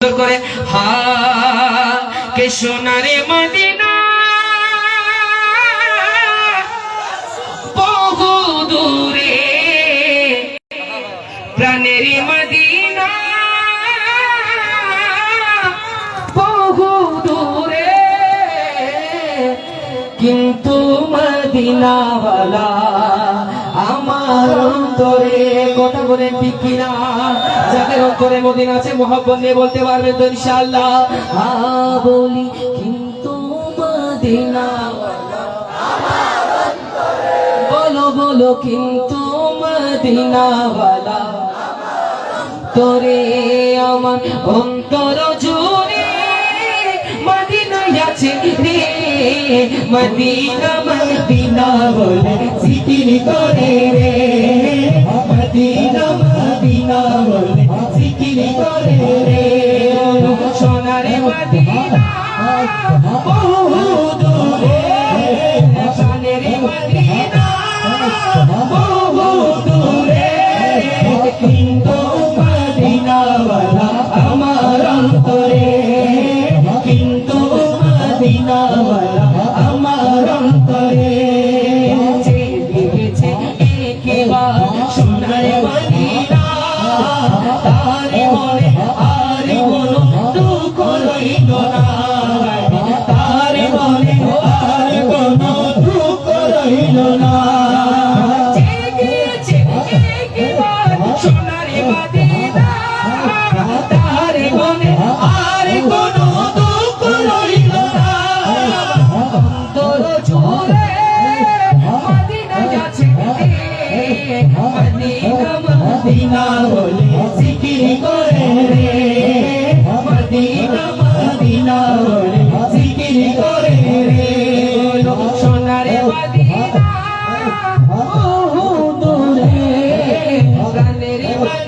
করে হা কে সোনারে মদিনা? বহু দূরে প্রাণের মদিনা। বহু দূরে কিন্তু মদিনাওয়ালা আমার অন্তরে কথা বলে ঠিক কিনা? যাদের অন্তরে মদিনা আছে, মোহাব্বত নিয়ে বলতে পারবে তো ইনশাআল্লাহ। বলি, কিন্তু মদিনাওয়ালা বলো বলো, কিন্তু মদিনাওয়ালা তোরে আমার অন্তর জুড়ে মদিনায় আছে মদিনা মদিনা বলে সিকির করে রে। মদিনা মদিনা বলে সিকির করে রে। সোনার মদিনা, বহু দূরে। সোনার মদিনা সোনার মদিনা তার মনে আর কোনো দুঃখ রইল না তারি মনে আর কোনো দুঃখ রইল না। মদিনা মদিনা বলে জিকির করে রে। মদিনা মদিনা বলে জিকির করে রে। সোনারে মদিনা বহু দূরে, গানের মদিনা